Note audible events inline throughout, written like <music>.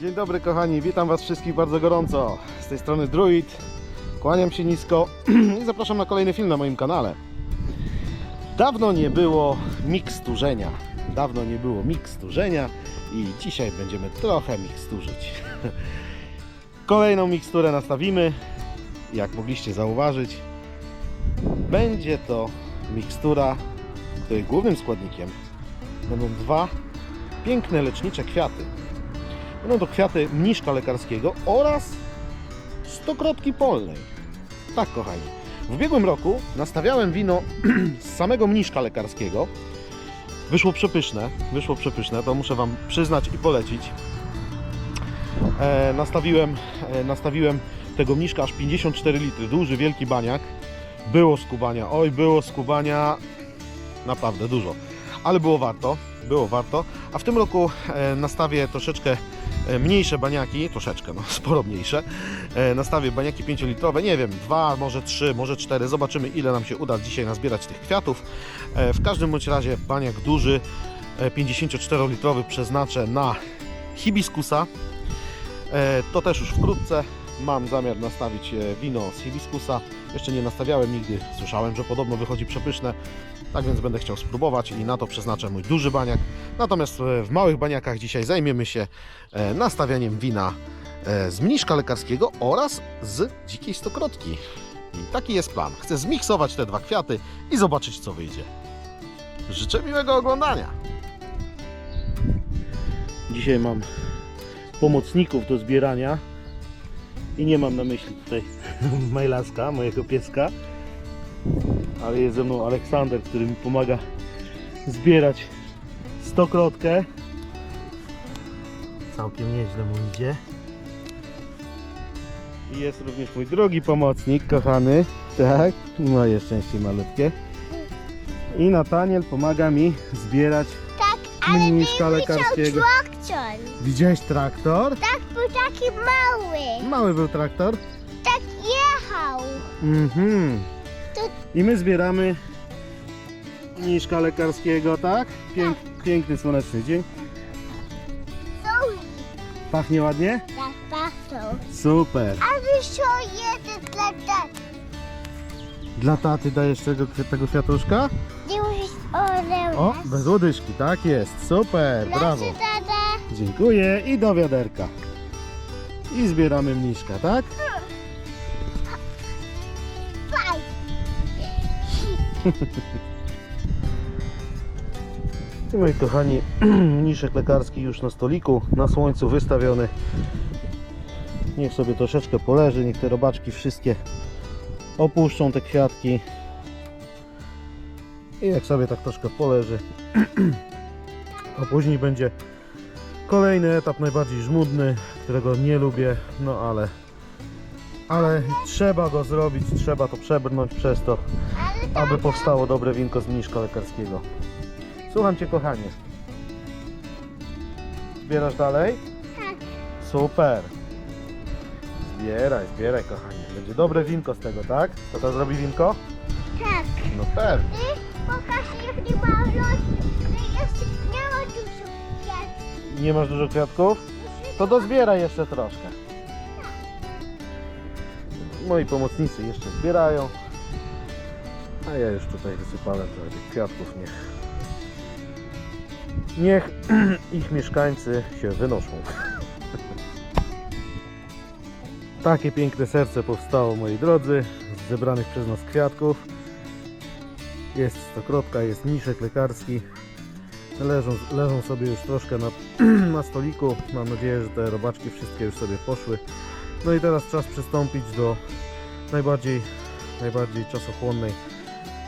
dobry kochani, witam was wszystkich bardzo gorąco. Z tej strony Druid, kłaniam się nisko <clears throat> i zapraszam na kolejny film na moim kanale. Dawno nie było miksturzenia, dawno nie było miksturzenia i dzisiaj będziemy trochę miksturzyć. <laughs> Kolejną miksturę nastawimy, jak mogliście zauważyć. Będzie to mikstura, której głównym składnikiem będą dwa piękne lecznicze kwiaty. Będą to kwiaty mniszka lekarskiego oraz stokrotki polnej. Tak, kochani. W ubiegłym roku nastawiałem wino <clears throat> z samego mniszka lekarskiego. Wyszło przepyszne, wyszło przepyszne, to muszę Wam przyznać i polecić. E, nastawiłem, e, nastawiłem tego mniszka aż 54 litry, duży, wielki baniak. Było skubania, oj, było skubania naprawdę dużo, ale było warto, było warto. A w tym roku e, nastawię troszeczkę mniejsze baniaki, troszeczkę, no <laughs> sporo mniejsze. E, nastawię baniaki 5-litrowe, nie wiem, dwa, może trzy, może cztery. Zobaczymy ile nam się uda dzisiaj nazbierać tych kwiatów. E, w każdym bądź razie baniak duży, e, 54-litrowy przeznaczę na hibiskusa. E, to też już wkrótce. Mam zamiar nastawić wino z hibiskusa. Jeszcze nie nastawiałem nigdy. Słyszałem, że podobno wychodzi przepyszne. Tak więc będę chciał spróbować i na to przeznaczę mój duży baniak. Natomiast e, w małych baniakach dzisiaj zajmiemy się e, nastawianiem wina e, z mniszka lekarskiego oraz z dzikiej stokrotki. I taki jest plan. Chcę zmiksować te dwa kwiaty i zobaczyć co wyjdzie. Życzę miłego oglądania. Dzisiaj mam pomocników do zbierania i nie mam na myśli tutaj <laughs> Majlaska, mojego pieska, ale jest ze mną Aleksander, który mi pomaga zbierać stokrotkę. Całkiem nieźle mu idzie. I jest również mój drugi pomocnik, kochany. Tak, moje szczęście malutkie. I Nataniel pomaga mi zbierać mniszka lekarskiego. traktor. Widziałeś traktor? Tak, był taki mały. Mały był traktor. Tak jechał. Mhm. To- I my zbieramy mniszka lekarskiego, tak? Pięk, piękny słoneczny dzień. Pachnie ładnie? tak patrzą. Super. A jeszcze jeden dla taty. Dla taty dajesz tego, tego kwiatuszka? Nie O, bez łodyżki, tak jest. Super, brawo. Tata. Dziękuję i do wiaderka. I zbieramy mniszka, tak? Faj. I moi kochani, <clears throat> mniszek lekarski już na stoliku, na słońcu wystawiony. Niech sobie troszeczkę poleży, niech te robaczki wszystkie opuszczą te kwiatki. I jak sobie tak troszkę poleży, a później będzie kolejny etap, najbardziej żmudny, którego nie lubię, no ale ale trzeba go zrobić, trzeba to przebrnąć przez to, aby powstało dobre winko z mniszka lekarskiego. Słucham Cię kochanie. Zbierasz dalej? tak. Super. Zbieraj, zbieraj kochanie. Będzie dobre winko z tego, tak? To to zrobi winko? Tak. No pewnie. Pokaż jak nie ma. Jeszcze nie ma dużo kwiatów. Nie masz dużo kwiatków? To dozbieraj jeszcze troszkę. Moi pomocnicy jeszcze zbierają. A ja już tutaj wysypałem trochę tych kwiatków. Niech, niech <clears throat> ich mieszkańcy się wynoszą. <laughs> Takie piękne serce powstało, moi drodzy, z zebranych przez nas kwiatków. Jest stokrotka, jest mniszek lekarski. Leżą, leżą sobie już troszkę na, <clears throat> na stoliku. Mam nadzieję, że te robaczki wszystkie już sobie poszły. No i teraz czas przystąpić do najbardziej, najbardziej czasochłonnej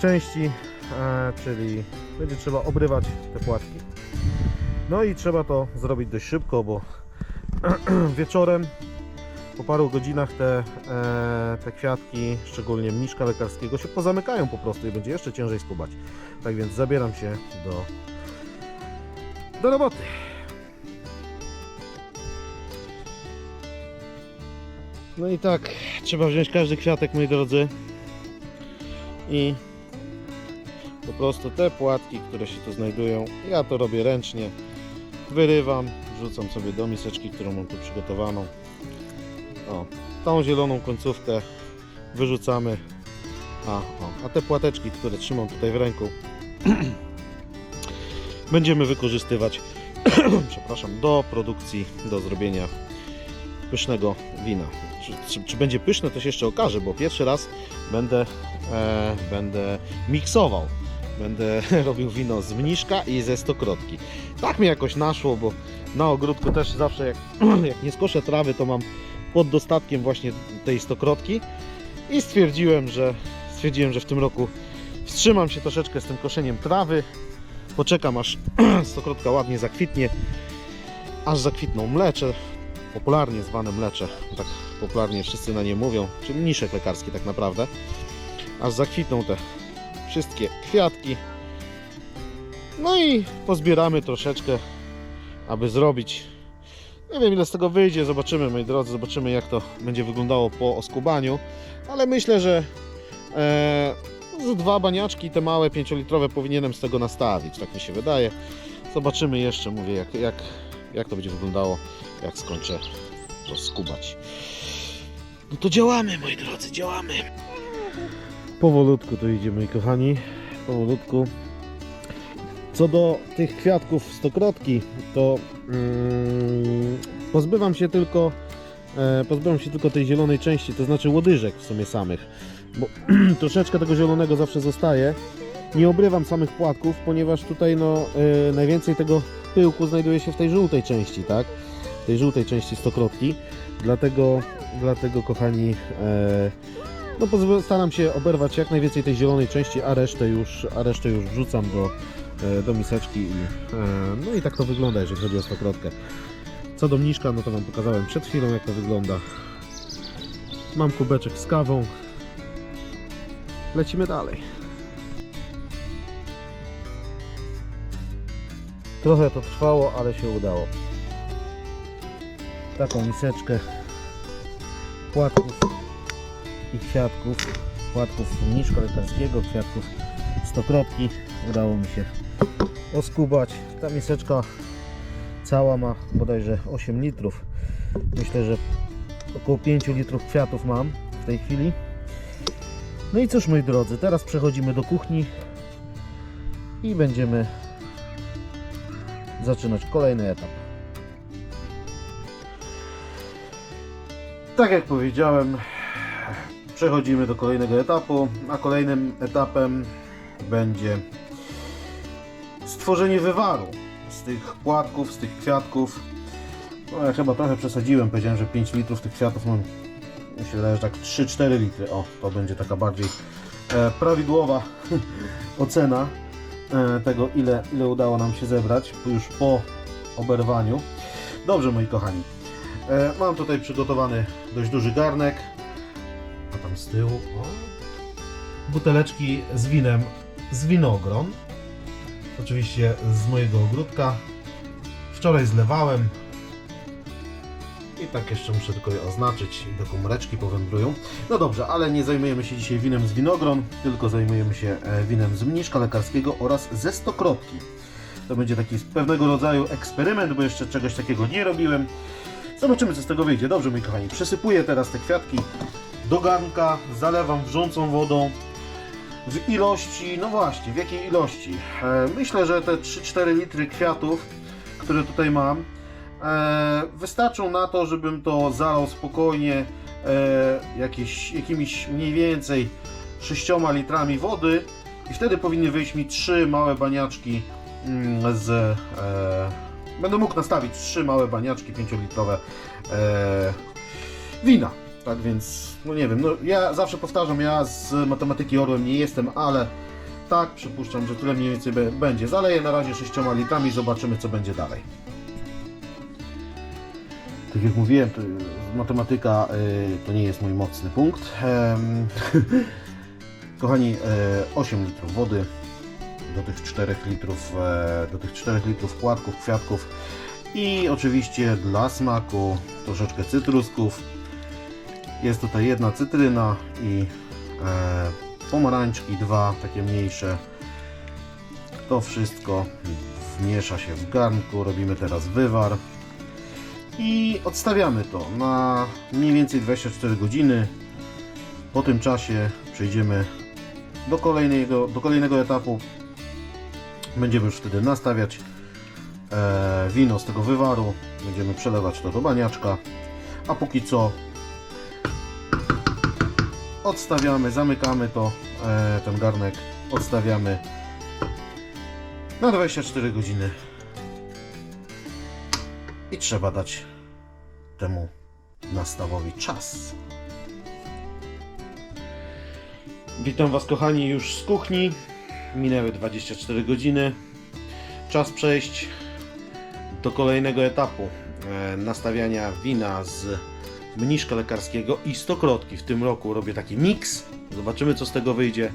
części, e, czyli będzie trzeba obrywać te płatki. No i trzeba to zrobić dość szybko, bo <clears throat> wieczorem po paru godzinach te, e, te kwiatki, szczególnie mniszka lekarskiego, się pozamykają po prostu i będzie jeszcze ciężej skubać. Tak więc zabieram się do, do roboty. No i tak, trzeba wziąć każdy kwiatek, moi drodzy, i po prostu te płatki, które się tu znajdują, ja to robię ręcznie, wyrywam, wrzucam sobie do miseczki, którą mam tu przygotowaną. O, tą zieloną końcówkę wyrzucamy. A, o, a te płateczki, które trzymam tutaj w ręku, <clears throat> będziemy wykorzystywać <clears throat> przepraszam, do produkcji, do zrobienia pysznego wina. Czy, czy, czy będzie pyszne, to się jeszcze okaże, bo pierwszy raz będę, e, będę miksował. Będę <laughs> robił wino z mniszka i ze stokrotki. Tak mi jakoś naszło, bo na ogródku też zawsze jak, <clears throat> jak nie skoszę trawy, to mam pod dostatkiem właśnie tej stokrotki i stwierdziłem, że stwierdziłem, że w tym roku wstrzymam się troszeczkę z tym koszeniem trawy. Poczekam aż <clears throat> stokrotka ładnie zakwitnie, aż zakwitną mlecze, popularnie zwane mlecze, tak popularnie wszyscy na nie mówią, czyli mniszek lekarski tak naprawdę, aż zakwitną te wszystkie kwiatki. No i pozbieramy troszeczkę, aby zrobić. Nie wiem ile z tego wyjdzie, zobaczymy moi drodzy, zobaczymy jak to będzie wyglądało po oskubaniu, ale myślę, że e, z dwa baniaczki, te małe 5-litrowe powinienem z tego nastawić, tak mi się wydaje. Zobaczymy jeszcze, mówię, jak, jak, jak to będzie wyglądało, jak skończę rozkubać. No to działamy, moi drodzy, działamy. Powolutku to idzie, moi kochani, powolutku. Co do tych kwiatków stokrotki, to mm, pozbywam się tylko e, pozbywam się tylko tej zielonej części, to znaczy łodyżek w sumie samych, bo <clears throat> troszeczkę tego zielonego zawsze zostaje. Nie obrywam samych płatków, ponieważ tutaj no, e, najwięcej tego pyłku znajduje się w tej żółtej części, tak? W tej żółtej części stokrotki. Dlatego, dlatego kochani, e, no staram się oberwać jak najwięcej tej zielonej części, a resztę już, a resztę już wrzucam do, do miseczki i, e, no i tak to wygląda, jeżeli chodzi o stokrotkę. Co do mniszka, no to Wam pokazałem przed chwilą jak to wygląda. Mam kubeczek z kawą. Lecimy dalej. Trochę to trwało, ale się udało. Taką miseczkę płatków i kwiatków. Płatków mniszka lekarskiego, kwiatków stokrotki. Udało mi się oskubać. Ta miseczka cała ma bodajże 8 litrów. Myślę, że około 5 litrów kwiatów mam w tej chwili. No i cóż moi drodzy, teraz przechodzimy do kuchni i będziemy zaczynać kolejny etap. Tak jak powiedziałem, przechodzimy do kolejnego etapu, a kolejnym etapem będzie stworzenie wywaru z tych płatków, z tych kwiatków. No ja chyba trochę przesadziłem, powiedziałem, że 5 litrów tych kwiatów mam, się wydaje, że tak 3-4 litry. O, to będzie taka bardziej e, prawidłowa <laughs> ocena e, tego, ile, ile udało nam się zebrać już po oberwaniu. Dobrze, moi kochani. E, mam tutaj przygotowany dość duży garnek. A tam z tyłu, o, buteleczki z winem z winogron. Oczywiście z mojego ogródka. Wczoraj zlewałem. I tak jeszcze muszę tylko je oznaczyć i do komóreczki powędrują. No dobrze, ale nie zajmujemy się dzisiaj winem z winogron, tylko zajmujemy się e, winem z mniszka lekarskiego oraz ze stokrotki. To będzie taki pewnego rodzaju eksperyment, bo jeszcze czegoś takiego nie robiłem. Zobaczymy, co z tego wyjdzie. Dobrze, moi kochani, przesypuję teraz te kwiatki do garnka, zalewam wrzącą wodą w ilości, no właśnie, w jakiej ilości? E, myślę, że te 3-4 litry kwiatów, które tutaj mam, e, wystarczą na to, żebym to zalał spokojnie e, jakieś, jakimiś mniej więcej 6 litrami wody i wtedy powinny wyjść mi 3 małe baniaczki mm, z... Będę mógł nastawić 3 małe baniaczki 5-litrowe e, wina. Tak więc, no nie wiem, no ja zawsze powtarzam, ja z matematyki orłem nie jestem, ale tak, przypuszczam, że tyle mniej więcej będzie. Zaleję na razie 6 litrami, zobaczymy co będzie dalej. Tak jak mówiłem, to matematyka y, to nie jest mój mocny punkt. <laughs> Kochani, e, 8 litrów wody do tych 4 litrów, e, do tych 4 litrów płatków, kwiatków i oczywiście dla smaku troszeczkę cytrusków. Jest tutaj jedna cytryna i e, pomarańczki, dwa takie mniejsze. To wszystko miesza się w garnku, robimy teraz wywar i odstawiamy to na mniej więcej 24 godziny. Po tym czasie przejdziemy do kolejnego, do kolejnego etapu. Będziemy już wtedy nastawiać e, wino z tego wywaru, będziemy przelewać to do baniaczka, a póki co odstawiamy, zamykamy to, e, ten garnek, odstawiamy na 24 godziny i trzeba dać temu nastawowi czas. Witam Was kochani już z kuchni. Minęły 24 godziny. Czas przejść do kolejnego etapu e, nastawiania wina z mniszka lekarskiego i stokrotki. W tym roku robię taki miks. Zobaczymy co z tego wyjdzie.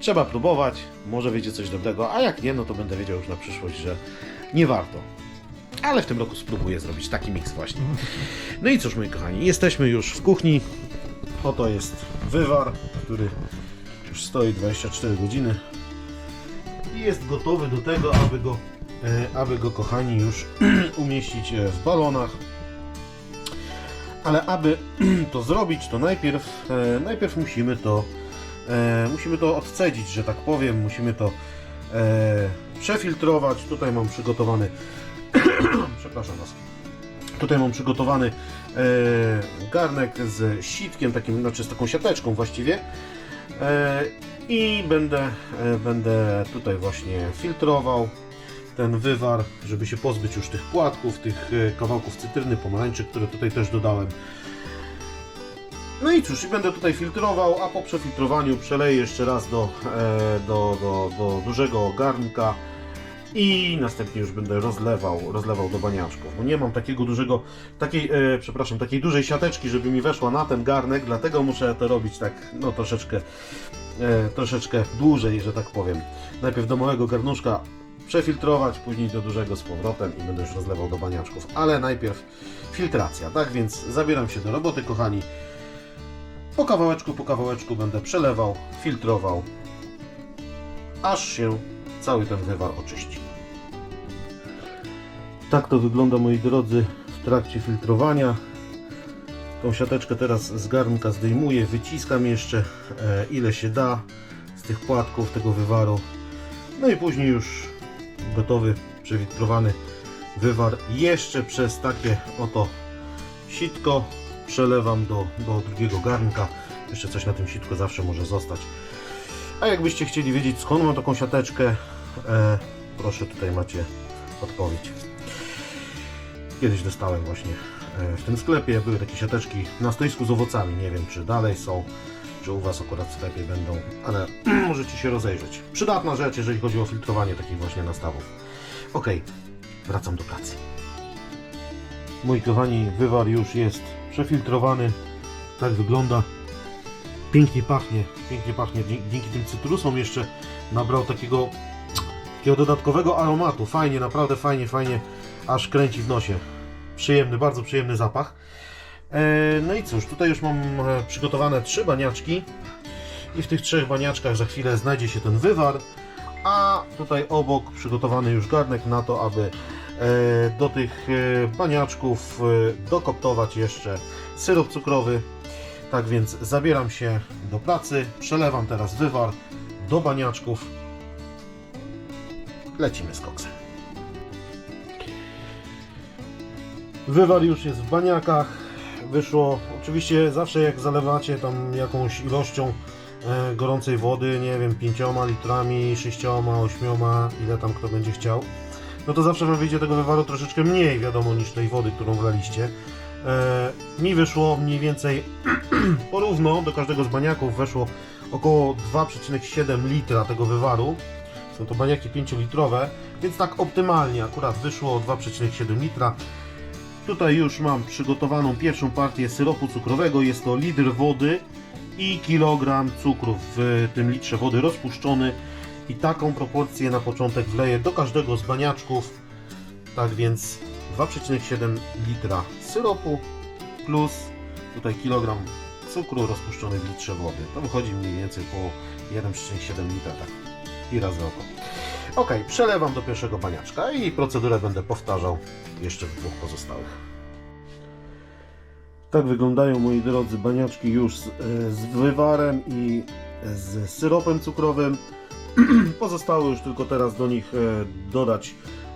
Trzeba próbować, może wyjdzie coś dobrego, a jak nie, no to będę wiedział już na przyszłość, że nie warto. Ale w tym roku spróbuję zrobić taki miks właśnie. No i cóż, moi kochani, jesteśmy już w kuchni. Oto jest wywar, który już stoi 24 godziny i jest gotowy do tego, aby go, e, aby go kochani już <clears throat> umieścić e, w balonach. Ale aby <clears throat> to zrobić, to najpierw, e, najpierw musimy to e, musimy to odcedzić, że tak powiem, musimy to e, przefiltrować. Tutaj mam przygotowany <clears throat> przepraszam Was. Tutaj mam przygotowany garnek z sitkiem, takim, znaczy z taką siateczką właściwie. I będę, będę tutaj właśnie filtrował ten wywar, żeby się pozbyć już tych płatków, tych e, kawałków cytryny, pomarańczy, które tutaj też dodałem. No i cóż, i będę tutaj filtrował, a po przefiltrowaniu przeleję jeszcze raz do, e, do, do, do dużego garnka i następnie już będę rozlewał, rozlewał do baniaczków. Bo nie mam takiego dużego, takiej, e, przepraszam, takiej dużej siateczki, żeby mi weszła na ten garnek, dlatego muszę to robić tak, no troszeczkę, e, troszeczkę dłużej, że tak powiem. Najpierw do małego garnuszka przefiltrować, później do dużego z powrotem i będę już rozlewał do baniaczków. Ale najpierw filtracja, tak więc zabieram się do roboty, kochani. Po kawałeczku, po kawałeczku będę przelewał, filtrował, aż się cały ten wywar oczyści. Tak to wygląda, moi drodzy, w trakcie filtrowania. Tą siateczkę teraz z garnka zdejmuję, wyciskam jeszcze e, ile się da z tych płatków tego wywaru. No i później już gotowy, przefiltrowany wywar jeszcze przez takie oto sitko przelewam do, do drugiego garnka. Jeszcze coś na tym sitku zawsze może zostać. A jakbyście chcieli wiedzieć skąd mam taką siateczkę, e, proszę tutaj macie odpowiedź. Kiedyś dostałem właśnie e, w tym sklepie, były takie siateczki na stoisku z owocami, nie wiem czy dalej są, czy u Was akurat w sklepie będą, ale <clears throat> możecie się rozejrzeć. Przydatna rzecz, jeżeli chodzi o filtrowanie takich właśnie nastawów. Ok, wracam do pracy. Mój kochani, wywar już jest przefiltrowany, tak wygląda. Pięknie pachnie, pięknie pachnie. Dzięki tym cytrusom jeszcze nabrał takiego, takiego dodatkowego aromatu. Fajnie, naprawdę fajnie, fajnie, aż kręci w nosie. Przyjemny, bardzo przyjemny zapach. E, no i cóż, tutaj już mam e, przygotowane trzy baniaczki i w tych trzech baniaczkach za chwilę znajdzie się ten wywar, a tutaj obok przygotowany już garnek na to, aby e, do tych baniaczków dokoptować jeszcze syrop cukrowy. Tak więc zabieram się do pracy, przelewam teraz wywar do baniaczków. Lecimy z koksem. Wywar już jest w baniakach. Wyszło, oczywiście zawsze jak zalewacie tam jakąś ilością e, gorącej wody, nie wiem, 5 litrami, 6, 8, ile tam kto będzie chciał, no to zawsze Wam wyjdzie tego wywaru troszeczkę mniej, wiadomo, niż tej wody, którą wlaliście. E, mi wyszło mniej więcej <clears throat> porówno do każdego z baniaków weszło około 2,7 litra tego wywaru. Są to baniaki 5-litrowe, więc tak optymalnie akurat wyszło 2,7 litra. Tutaj już mam przygotowaną pierwszą partię syropu cukrowego. Jest to litr wody i kilogram cukru w tym litrze wody rozpuszczony. I taką proporcję na początek wleję do każdego z baniaczków. Tak więc 2,7 litra syropu plus tutaj kilogram cukru rozpuszczony w litrze wody. To wychodzi mniej więcej po 1,7 litra, tak i raz oko. Ok, przelewam do pierwszego baniaczka i procedurę będę powtarzał jeszcze w dwóch pozostałych. Tak wyglądają, moi drodzy, baniaczki już z, e, z wywarem i z syropem cukrowym. <clears throat> Pozostało już tylko teraz do nich e, dodać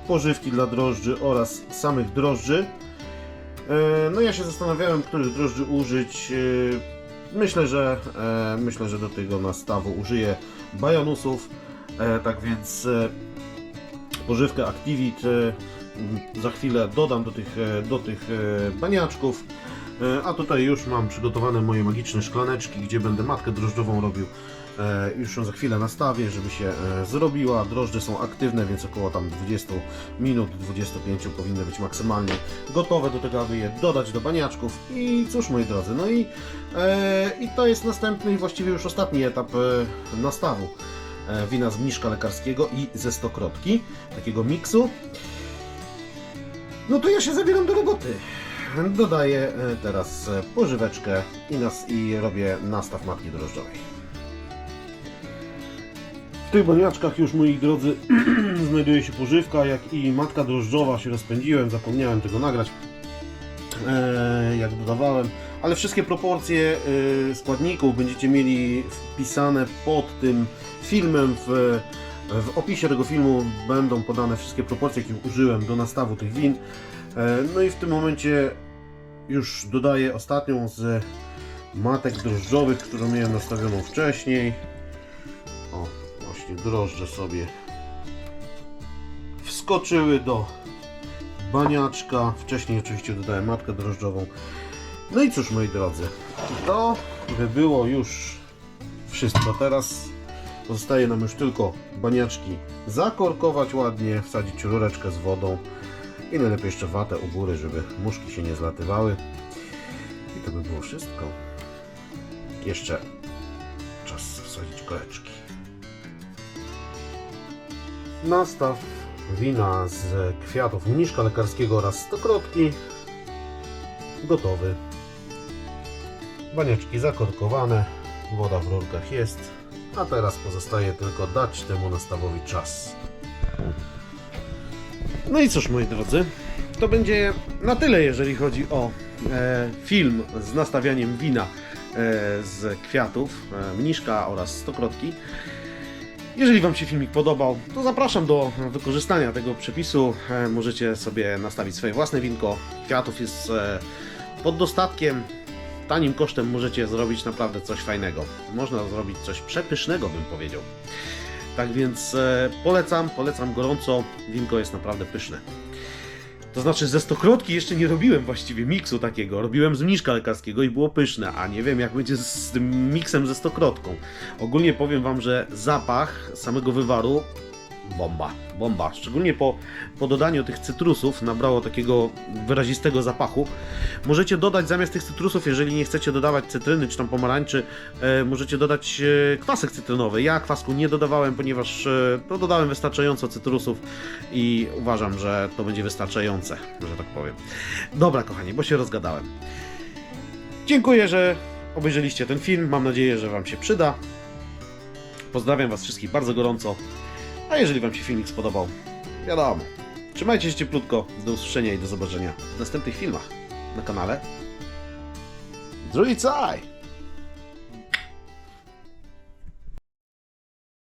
pożywki dla drożdży oraz samych drożdży. E, No ja się zastanawiałem, których drożdży użyć. Myślę, że myślę, że do tego nastawu użyję bajanusów. E, Tak więc e, pożywkę Activit e, m, za chwilę dodam do tych, e, do tych baniaczków. A tutaj już mam przygotowane moje magiczne szklaneczki, gdzie będę matkę drożdżową robił. Już ją za chwilę nastawię, żeby się zrobiła. Drożdże są aktywne, więc około tam 20 minut, 25 powinny być maksymalnie gotowe do tego, aby je dodać do baniaczków. I cóż, moi drodzy, no i, i to jest następny i właściwie już ostatni etap nastawu wina z mniszka lekarskiego i ze stokrotki, takiego miksu. No to ja się zabieram do roboty. Dodaję e, teraz e, pożyweczkę i, nas, i robię nastaw matki drożdżowej. W tych baniaczkach już, moi drodzy, <clears throat> znajduje się pożywka, jak i matka drożdżowa się rozpędziłem, zapomniałem tego nagrać, e, jak dodawałem, ale wszystkie proporcje e, składników będziecie mieli wpisane pod tym filmem w, w opisie tego filmu będą podane wszystkie proporcje, jakich użyłem do nastawu tych win. E, No i w tym momencie już dodaję ostatnią z matek drożdżowych, którą miałem nastawioną wcześniej. O, właśnie drożdże sobie wskoczyły do baniaczka. Wcześniej oczywiście dodałem matkę drożdżową. No i cóż moi drodzy, to by było już wszystko. Teraz pozostaje nam już tylko baniaczki zakorkować ładnie, wsadzić rureczkę z wodą i najlepiej jeszcze watę u góry, żeby muszki się nie zlatywały. I to by było wszystko. Jeszcze czas wsadzić koreczki. Nastaw wina z kwiatów mniszka lekarskiego oraz stokrotki gotowy. Banieczki zakorkowane, woda w rurkach jest, a teraz pozostaje tylko dać temu nastawowi czas. No i cóż moi drodzy, to będzie na tyle jeżeli chodzi o e, film z nastawianiem wina e, z kwiatów, e, mniszka oraz stokrotki. Jeżeli Wam się filmik podobał, to zapraszam do wykorzystania tego przepisu. E, Możecie sobie nastawić swoje własne winko. Kwiatów jest e, pod dostatkiem. Tanim kosztem możecie zrobić naprawdę coś fajnego. Można zrobić coś przepysznego, bym powiedział. Tak więc e, polecam, polecam gorąco. Winko jest naprawdę pyszne. To znaczy ze stokrotki jeszcze nie robiłem właściwie miksu takiego. Robiłem z mniszka lekarskiego i było pyszne, a nie wiem jak będzie z, z tym miksem ze stokrotką. Ogólnie powiem wam, że zapach samego wywaru bomba, bomba. Szczególnie po, po dodaniu tych cytrusów nabrało takiego wyrazistego zapachu. Możecie dodać zamiast tych cytrusów, jeżeli nie chcecie dodawać cytryny czy tam pomarańczy, e, możecie dodać e, kwasek cytrynowy. Ja kwasku nie dodawałem, ponieważ e, no, dodałem wystarczająco cytrusów i uważam, że to będzie wystarczające, że tak powiem. Dobra, kochani, bo się rozgadałem. Dziękuję, że obejrzeliście ten film. Mam nadzieję, że Wam się przyda. Pozdrawiam Was wszystkich bardzo gorąco. A jeżeli Wam się filmik spodobał, wiadomo. Trzymajcie się cieplutko. Do usłyszenia i do zobaczenia w następnych filmach na kanale. Druicaj!